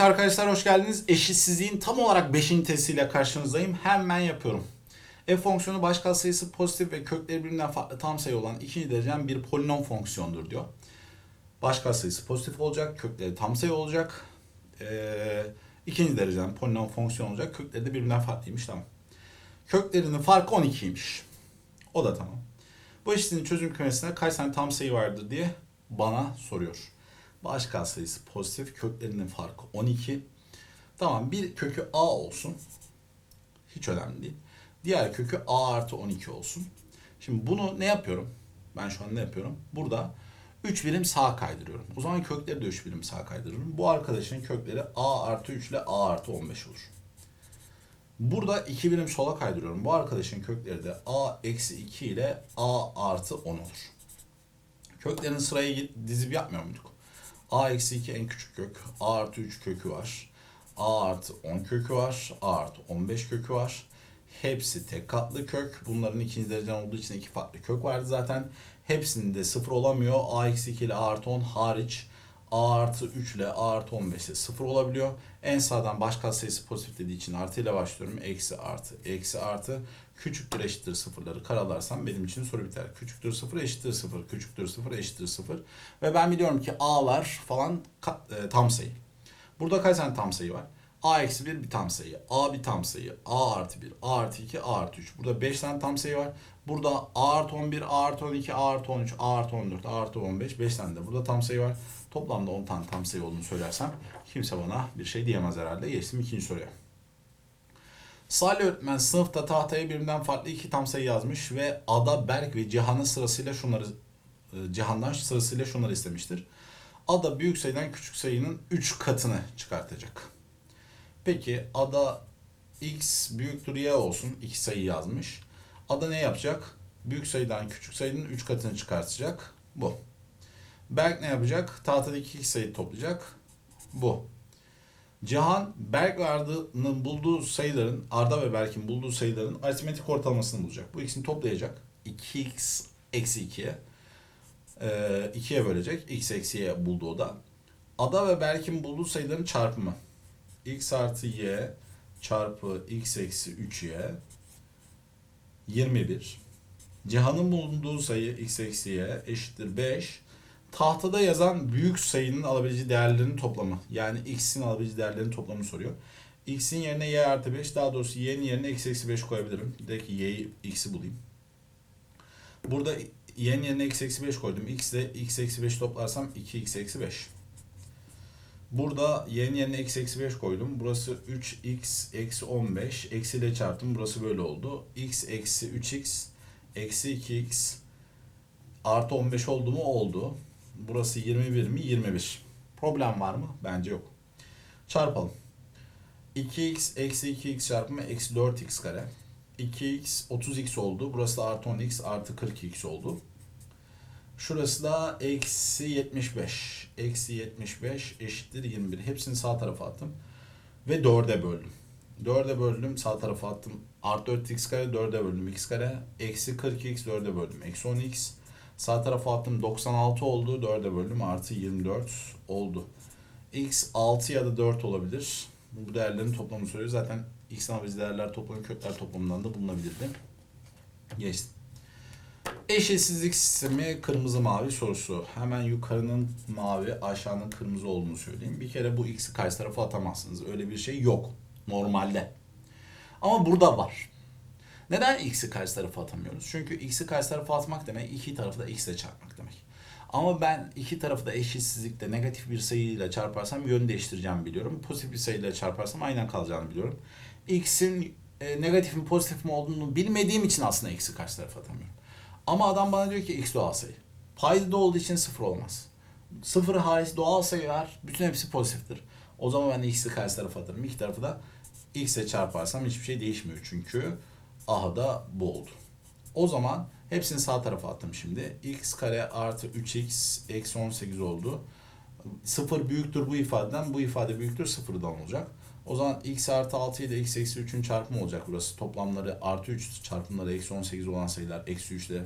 Evet arkadaşlar hoş geldiniz. Eşitsizliğin tam olarak 5. testiyle karşınızdayım. Hemen yapıyorum. F fonksiyonu baş katsayısı pozitif ve kökleri birbirinden farklı tam sayı olan ikinci derecen bir polinom fonksiyondur diyor. Baş katsayısı pozitif olacak, kökleri tam sayı olacak. Ee, ikinci derecen polinom fonksiyon olacak. Kökleri de birbirinden farklıymış tamam. Köklerinin farkı 12'ymiş. O da tamam. Bu eşitsizliğin çözüm kümesinde kaç tane tam sayı vardır diye bana soruyor. Baş katsayısı pozitif, köklerinin farkı 12. Tamam bir kökü a olsun. Hiç önemli değil. Diğer kökü a artı 12 olsun. Şimdi bunu ne yapıyorum? Ben şu an ne yapıyorum? Burada 3 birim sağa kaydırıyorum. O zaman kökleri de 3 birim sağa kaydırıyorum. Bu arkadaşın kökleri a artı 3 ile a artı 15 olur. Burada 2 birim sola kaydırıyorum. Bu arkadaşın kökleri de a eksi 2 ile a artı 10 olur. Köklerin sırayı dizip yapmıyor muyduk? A eksi 2 en küçük kök. a artı 3 kökü var. a artı 10 kökü var. a artı 15 kökü var. Hepsi tek katlı kök. Bunların ikinci derecen olduğu için iki farklı kök vardı zaten. Hepsinde sıfır olamıyor. a eksi 2 ile a artı 10 hariç. a artı 3 ile a artı 15 ile sıfır olabiliyor. En sağdan baş katsayısı pozitif dediği için artı ile başlıyorum. Eksi artı, eksi artı. Küçüktür eşittir sıfırları karalarsam benim için soru biter. Küçüktür sıfır eşittir sıfır. Küçüktür sıfır eşittir sıfır. Ve ben biliyorum ki a'lar falan e, tam sayı. Burada kaç tane tam sayı var? a eksi 1 bir tam sayı. a bir tam sayı. a artı 1, a artı 2, a artı 3. Burada 5 tane tam sayı var. Burada a artı 11, a artı 12, a artı 13, a artı 14, a artı 15. 5 tane de burada tam sayı var. Toplamda 10 tane tam sayı olduğunu söylersem kimse bana bir şey diyemez herhalde. Geçtim ikinci soruya. Salih öğretmen sınıfta tahtaya birbirinden farklı iki tam sayı yazmış ve Ada, Berk ve Cihan'ın sırasıyla şunları e, Cihan'dan sırasıyla şunları istemiştir. Ada büyük sayıdan küçük sayının 3 katını çıkartacak. Peki Ada x büyüktür y olsun. iki sayı yazmış. Ada ne yapacak? Büyük sayıdan küçük sayının 3 katını çıkartacak. Bu. Berk ne yapacak? Tahtadaki iki sayıyı toplayacak. Bu. Cihan, Berk bulduğu sayıların, Arda ve Berk'in bulduğu sayıların aritmetik ortalamasını bulacak. Bu ikisini toplayacak. 2x eksi 2'ye. Ee, 2'ye bölecek. x eksi y buldu o da. Ada ve Berk'in bulduğu sayıların çarpımı. x artı y çarpı x eksi 3y 21. Cihan'ın bulunduğu sayı x eksi y eşittir 5. Tahtada yazan büyük sayının alabileceği değerlerin toplamı. Yani x'in alabileceği değerlerin toplamını soruyor. x'in yerine y artı 5 daha doğrusu y'nin yerine x eksi 5 koyabilirim. Direkt y'yi x'i bulayım. Burada y'nin yerine x eksi 5 koydum. x ile x eksi 5 toplarsam 2x eksi 5. Burada y'nin yerine x eksi 5 koydum. Burası 3x eksi 15. Eksi ile çarptım. Burası böyle oldu. x eksi 3x eksi 2x artı 15 oldu mu? Oldu. Burası 21 mi? 21. Problem var mı? Bence yok. Çarpalım. 2x eksi 2x çarpımı eksi 4x kare. 2x 30x oldu. Burası da artı 10x artı 42x oldu. Şurası da eksi 75. Eksi 75 eşittir 21. Hepsini sağ tarafa attım. Ve 4'e böldüm. 4'e böldüm. Sağ tarafa attım. Artı 4x kare 4'e böldüm. x kare. Eksi 42x 4'e böldüm. Eksi 10x. Sağ tarafa attım 96 oldu. 4'e böldüm. Artı 24 oldu. x 6 ya da 4 olabilir. Bu değerlerin toplamını soruyor. Zaten x average değerler toplamı kökler toplamından da bulunabilirdi. Geçtim. Eşitsizlik sistemi kırmızı mavi sorusu. Hemen yukarının mavi aşağının kırmızı olduğunu söyleyeyim. Bir kere bu x'i karşı tarafa atamazsınız. Öyle bir şey yok normalde. Ama burada var. Neden x'i karşı tarafa atamıyoruz? Çünkü x'i karşı tarafa atmak demek iki tarafı da x ile çarpmak demek. Ama ben iki tarafı da eşitsizlikte negatif bir sayıyla çarparsam yön değiştireceğimi biliyorum. Pozitif bir sayıyla çarparsam aynen kalacağını biliyorum. x'in e, negatif mi pozitif mi olduğunu bilmediğim için aslında x'i karşı tarafa atamıyorum. Ama adam bana diyor ki x doğal sayı. Paydada olduğu için sıfır olmaz. Sıfır hariç doğal sayılar bütün hepsi pozitiftir. O zaman ben x'i karşı tarafa atarım. İki tarafı da x ile çarparsam hiçbir şey değişmiyor çünkü aha da bu oldu. O zaman hepsini sağ tarafa attım şimdi. x kare artı 3x eksi 18 oldu. Sıfır büyüktür bu ifadeden. Bu ifade büyüktür sıfırdan olacak. O zaman x artı 6 ile x eksi 3'ün çarpımı olacak burası. Toplamları artı 3 çarpımları eksi 18 olan sayılar eksi 3 ile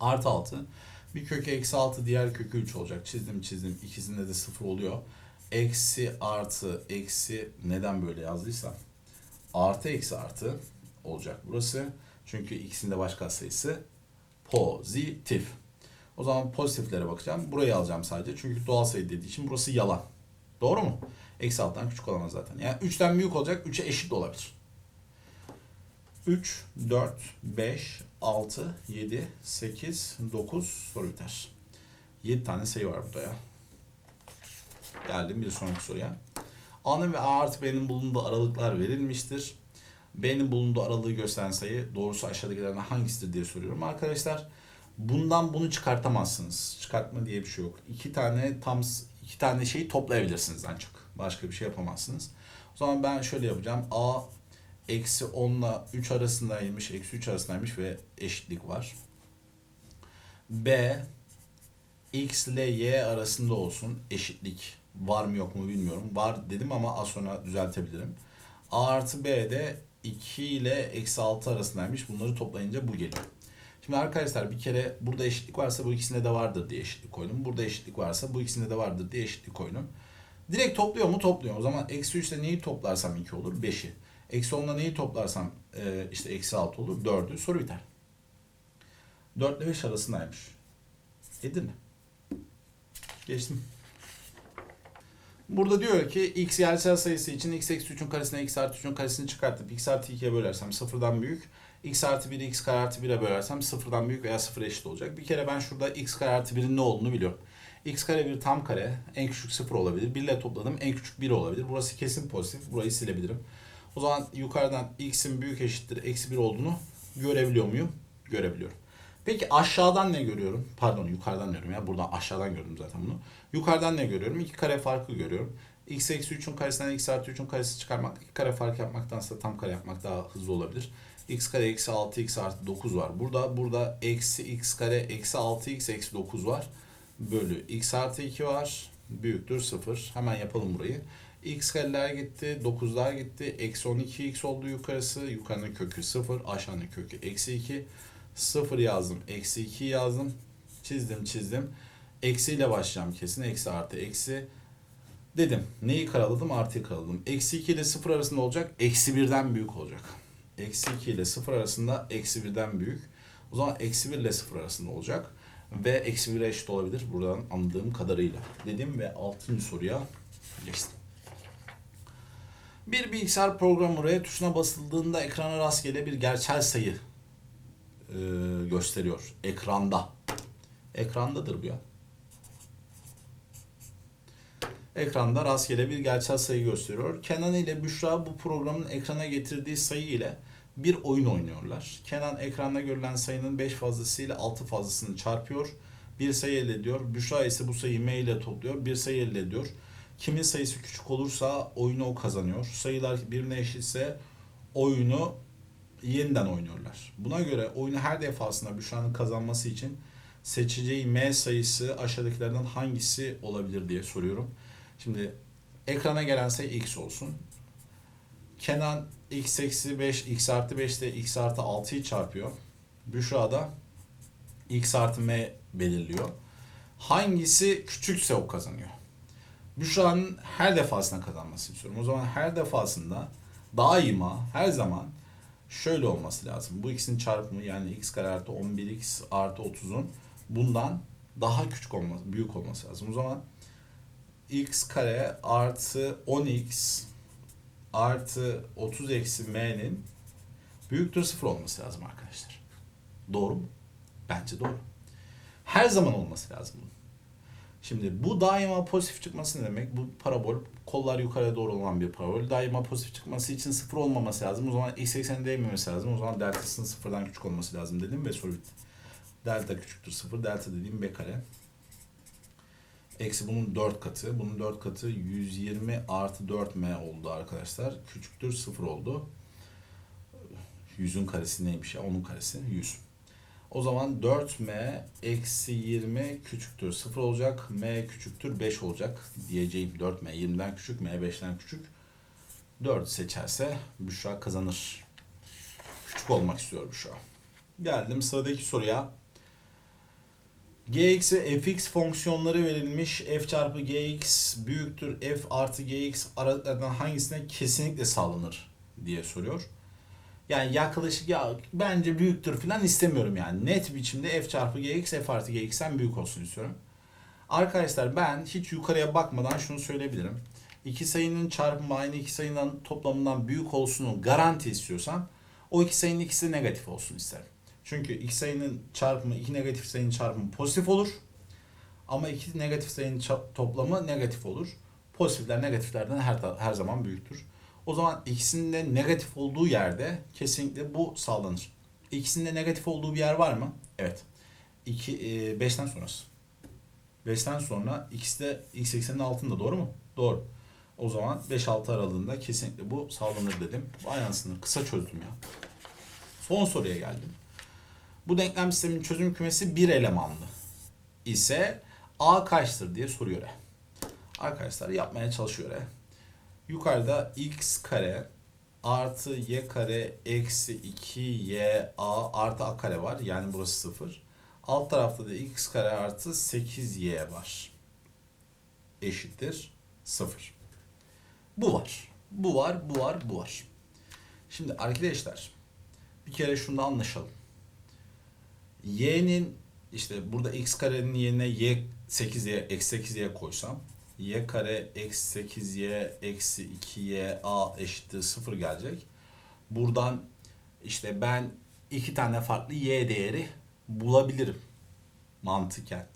artı 6. Bir kökü eksi 6 diğer kökü 3 olacak. Çizdim çizdim. İkisinde de sıfır oluyor. eksi artı eksi neden böyle yazdıysam artı eksi artı olacak burası. Çünkü ikisinde baş katsayısı pozitif. O zaman pozitiflere bakacağım. Burayı alacağım sadece. Çünkü doğal sayı dediği için burası yalan. Doğru mu? Eksi alttan küçük olamaz zaten. Yani 3'ten büyük olacak. 3'e eşit de olabilir. 3, 4, 5, 6, 7, 8, 9 soru biter. 7 tane sayı var burada ya. Geldim bir sonraki soruya. A'nın ve A artı B'nin bulunduğu aralıklar verilmiştir. B'nin bulunduğu aralığı gösteren sayı doğrusu aşağıdakilerden hangisidir diye soruyorum. Arkadaşlar bundan bunu çıkartamazsınız. Çıkartma diye bir şey yok. İki tane tam iki tane şeyi toplayabilirsiniz ancak. Başka bir şey yapamazsınız. O zaman ben şöyle yapacağım. A eksi 10 ile 3 arasındaymış, eksi 3 arasındaymış ve eşitlik var. B x ile y arasında olsun eşitlik var mı yok mu bilmiyorum. Var dedim ama az sonra düzeltebilirim. A artı B de 2 ile eksi 6 arasındaymış. Bunları toplayınca bu geliyor. Şimdi arkadaşlar bir kere burada eşitlik varsa bu ikisinde de vardır diye eşitlik koydum. Burada eşitlik varsa bu ikisinde de vardır diye eşitlik koydum. Direkt topluyor mu? Topluyor. O zaman eksi 3 ile neyi toplarsam 2 olur? 5'i. Eksi 10 ile neyi toplarsam e, işte eksi 6 olur? 4'ü. Soru biter. 4 ile 5 arasındaymış. Edirne. Geçtim. Burada diyor ki x gerçel sayısı için x eksi 3'ün karesine x artı 3'ün karesini çıkartıp x artı 2'ye bölersem sıfırdan büyük. x artı 1'i x kare artı 1'e bölersem sıfırdan büyük veya sıfır eşit olacak. Bir kere ben şurada x kare artı 1'in ne olduğunu biliyorum. x kare bir tam kare en küçük sıfır olabilir. 1 ile topladım en küçük 1 olabilir. Burası kesin pozitif. Burayı silebilirim. O zaman yukarıdan x'in büyük eşittir eksi 1 olduğunu görebiliyor muyum? Görebiliyorum. Peki aşağıdan ne görüyorum? Pardon yukarıdan diyorum ya. Buradan aşağıdan gördüm zaten bunu. Yukarıdan ne görüyorum? İki kare farkı görüyorum. x eksi 3'ün karesinden x artı 3'ün karesi çıkarmak, iki kare fark yapmaktansa tam kare yapmak daha hızlı olabilir. x kare eksi 6 x artı 9 var. Burada burada eksi x kare eksi 6 x eksi 9 var. Bölü x artı 2 var. Büyüktür 0. Hemen yapalım burayı. x kareler gitti. 9'lar gitti. Eksi 12x oldu yukarısı. Yukarının kökü 0. Aşağının kökü eksi 2. 0 yazdım. Eksi 2 yazdım. Çizdim çizdim. Eksiyle başlayacağım kesin. Eksi artı eksi. Dedim. Neyi karaladım? Artıyı karaladım. Eksi 2 ile 0 arasında olacak. Eksi 1'den büyük olacak. Eksi 2 ile 0 arasında eksi 1'den büyük. O zaman eksi 1 ile 0 arasında olacak. Ve eksi 1'e eşit olabilir. Buradan anladığım kadarıyla. Dedim ve 6. soruya geçtim. Bir bilgisayar programı R tuşuna basıldığında ekrana rastgele bir gerçel sayı e, gösteriyor. Ekranda. Ekrandadır bu ya. Ekranda rastgele bir gerçel sayı gösteriyor. Kenan ile Büşra bu programın ekrana getirdiği sayı ile bir oyun oynuyorlar. Kenan ekranda görülen sayının 5 fazlasıyla 6 fazlasını çarpıyor. Bir sayı elde ediyor. Büşra ise bu sayıyı M ile topluyor. Bir sayı elde ediyor. Kimin sayısı küçük olursa oyunu o kazanıyor. Sayılar birbirine eşitse oyunu yeniden oynuyorlar. Buna göre oyunu her defasında Büşra'nın kazanması için seçeceği M sayısı aşağıdakilerden hangisi olabilir diye soruyorum. Şimdi ekrana gelen sayı x olsun. Kenan x eksi 5, x artı 5 ile x artı 6'yı çarpıyor. Büşra da x artı m belirliyor. Hangisi küçükse o kazanıyor. Büşra'nın her defasında kazanmasını istiyorum. O zaman her defasında daima her zaman şöyle olması lazım. Bu x'in çarpımı yani x kare artı 11x artı 30'un bundan daha küçük olması, büyük olması lazım. O zaman x kare artı 10x artı 30 eksi m'nin büyüktür sıfır olması lazım arkadaşlar. Doğru mu? Bence doğru. Her zaman olması lazım bunun. Şimdi bu daima pozitif çıkması ne demek? Bu parabol kollar yukarıya doğru olan bir parabol. Daima pozitif çıkması için sıfır olmaması lazım. O zaman x ekseni değmemesi lazım. O zaman deltasının sıfırdan küçük olması lazım dedim ve soru. Delta küçüktür sıfır. Delta dediğim b kare. Eksi bunun 4 katı. Bunun 4 katı 120 artı 4m oldu arkadaşlar. Küçüktür 0 oldu. 100'ün karesi neymiş ya? Onun karesi 100. O zaman 4m eksi 20 küçüktür 0 olacak. m küçüktür 5 olacak diyeceğim. 4m 20'den küçük, m 5'ten küçük. 4 seçerse Büşra kazanır. Küçük olmak istiyor Büşra. Geldim sıradaki soruya. gx ve fx fonksiyonları verilmiş. f çarpı gx büyüktür f artı gx aralıklardan hangisine kesinlikle sağlanır diye soruyor. Yani yaklaşık ya bence büyüktür falan istemiyorum yani. Net biçimde f çarpı gx f artı gx'ten büyük olsun istiyorum. Arkadaşlar ben hiç yukarıya bakmadan şunu söyleyebilirim. İki sayının çarpımı aynı iki sayının toplamından büyük olsunu garanti istiyorsan o iki sayının ikisi negatif olsun isterim. Çünkü iki sayının çarpımı, iki negatif sayının çarpımı pozitif olur. Ama iki negatif sayının toplamı negatif olur. Pozitifler negatiflerden her, her zaman büyüktür. O zaman ikisinin de negatif olduğu yerde kesinlikle bu sağlanır. İkisinin de negatif olduğu bir yer var mı? Evet. 2 5'ten sonrası. 5'ten sonra ikisi de x eksenin altında doğru mu? Doğru. O zaman 5-6 aralığında kesinlikle bu sağlanır dedim. Vay anasını kısa çözdüm ya. Son soruya geldim. Bu denklem sistemin çözüm kümesi bir elemanlı ise a kaçtır diye soruyor. E. Arkadaşlar yapmaya çalışıyor. Yukarıda x kare artı y kare eksi 2y a artı a kare var. Yani burası 0. Alt tarafta da x kare artı 8y var. Eşittir 0. Bu var. Bu var, bu var, bu var. Şimdi arkadaşlar bir kere şunu da anlaşalım. Y'nin işte burada x karenin yerine y 8y eksi 8y koysam y kare eksi 8y eksi 2y a eşittir 0 gelecek. Buradan işte ben iki tane farklı y değeri bulabilirim mantıken.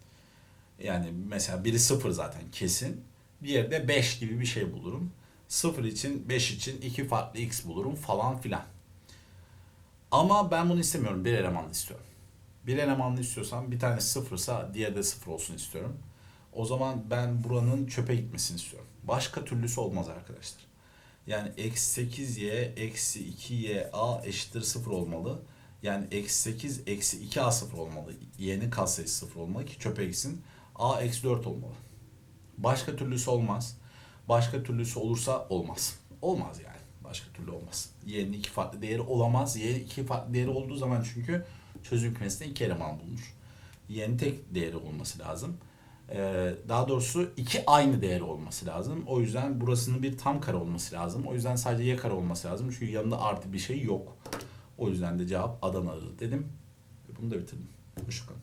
Yani mesela biri 0 zaten kesin. Diğeri de 5 gibi bir şey bulurum. 0 için 5 için iki farklı x bulurum falan filan. Ama ben bunu istemiyorum. Bir elemanlı istiyorum. Bir elemanlı istiyorsam bir tane sıfırsa diğeri de sıfır olsun istiyorum. O zaman ben buranın çöpe gitmesini istiyorum. Başka türlüsü olmaz arkadaşlar. Yani eksi 8y eksi 2y a eşittir 0 olmalı. Yani eksi 8 eksi 2a 0 olmalı. Y'nin katsayısı 0 olmalı ki çöpe gitsin. a eksi 4 olmalı. Başka türlüsü olmaz. Başka türlüsü olursa olmaz. Olmaz yani. Başka türlü olmaz. Y'nin iki farklı değeri olamaz. Y iki farklı değeri olduğu zaman çünkü çözüm kümesinde iki eleman bulunur. Y'nin tek değeri olması lazım. Ee, daha doğrusu iki aynı değeri olması lazım. O yüzden burasının bir tam kare olması lazım. O yüzden sadece y kare olması lazım. Çünkü yanında artı bir şey yok. O yüzden de cevap Adana'dır dedim. Bunu da bitirdim. Hoşçakalın.